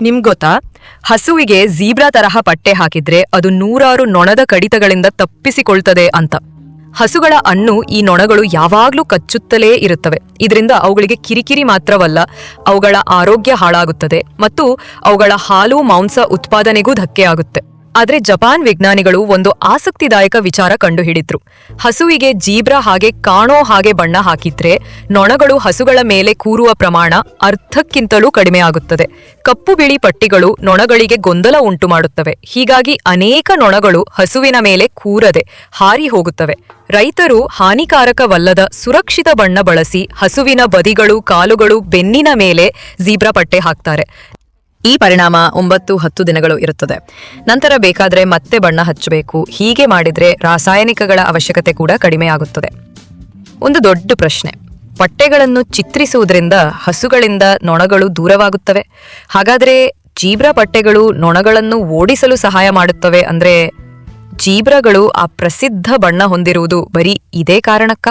ನಿಮ್ ಗೊತ್ತಾ? ಹಸುವಿಗೆ ಜೀಬ್ರಾ ತರಹ ಪಟ್ಟೆ ಹಾಕಿದ್ರೆ ಅದು ನೂರಾರು ನೊಣದ ಕಡಿತಗಳಿಂದ ತಪ್ಪಿಸಿಕೊಳ್ತದೆ ಅಂತ. ಹಸುಗಳ ಅಣ್ಣು ಈ ನೊಣಗಳು ಯಾವಾಗ್ಲೂ ಕಚ್ಚುತ್ತಲೇ ಇರುತ್ತವೆ. ಇದರಿಂದ ಅವುಗಳಿಗೆ ಕಿರಿಕಿರಿ ಮಾತ್ರವಲ್ಲ, ಅವುಗಳ ಆರೋಗ್ಯ ಹಾಳಾಗುತ್ತದೆ ಮತ್ತು ಅವುಗಳ ಹಾಲು, ಮಾಂಸ ಉತ್ಪಾದನೆಗೂ ಧಕ್ಕೆ ಆಗುತ್ತೆ. ಆದ್ರೆ ಜಪಾನ್ ವಿಜ್ಞಾನಿಗಳು ಒಂದು ಆಸಕ್ತಿದಾಯಕ ವಿಚಾರ ಕಂಡುಹಿಡಿದ್ರು. ಹಸುವಿಗೆ ಜೀಬ್ರ ಹಾಗೆ ಕಾಣೋ ಹಾಗೆ ಬಣ್ಣ ಹಾಕಿದ್ರೆ ನೊಣಗಳು ಹಸುಗಳ ಮೇಲೆ ಕೂರುವ ಪ್ರಮಾಣ ಅರ್ಧಕ್ಕಿಂತಲೂ ಕಡಿಮೆ ಆಗುತ್ತದೆ. ಕಪ್ಪು ಬಿಳಿ ಪಟ್ಟಿಗಳು ನೊಣಗಳಿಗೆ ಗೊಂದಲ ಉಂಟು ಮಾಡುತ್ತವೆ. ಹೀಗಾಗಿ ಅನೇಕ ನೊಣಗಳು ಹಸುವಿನ ಮೇಲೆ ಕೂರದೆ ಹಾರಿ ಹೋಗುತ್ತವೆ. ರೈತರು ಹಾನಿಕಾರಕವಲ್ಲದ ಸುರಕ್ಷಿತ ಬಣ್ಣ ಬಳಸಿ ಹಸುವಿನ ಬದಿಗಳು, ಕಾಲುಗಳು, ಬೆನ್ನಿನ ಮೇಲೆ ಜೀಬ್ರ ಪಟ್ಟೆ ಹಾಕ್ತಾರೆ. ಈ ಪರಿಣಾಮ ಒಂಬತ್ತು ಹತ್ತು ದಿನಗಳು ಇರುತ್ತದೆ. ನಂತರ ಬೇಕಾದರೆ ಮತ್ತೆ ಬಣ್ಣ ಹಚ್ಚಬೇಕು. ಹೀಗೆ ಮಾಡಿದರೆ ರಾಸಾಯನಿಕಗಳ ಅವಶ್ಯಕತೆ ಕೂಡ ಕಡಿಮೆ ಆಗುತ್ತದೆ. ಒಂದು ದೊಡ್ಡ ಪ್ರಶ್ನೆ. ಪಟ್ಟೆಗಳನ್ನು ಚಿತ್ರಿಸುವುದರಿಂದ ಹಸುಗಳಿಂದ ನೊಣಗಳು ದೂರವಾಗುತ್ತವೆ. ಹಾಗಾದರೆ ಜೀಬ್ರ ಪಟ್ಟೆಗಳು ನೊಣಗಳನ್ನು ಓಡಿಸಲು ಸಹಾಯ ಮಾಡುತ್ತವೆ ಅಂದರೆ ಜೀಬ್ರಗಳು ಆ ಪ್ರಸಿದ್ಧ ಬಣ್ಣ ಹೊಂದಿರುವುದು ಬರೀ ಇದೇ ಕಾರಣಕ್ಕ?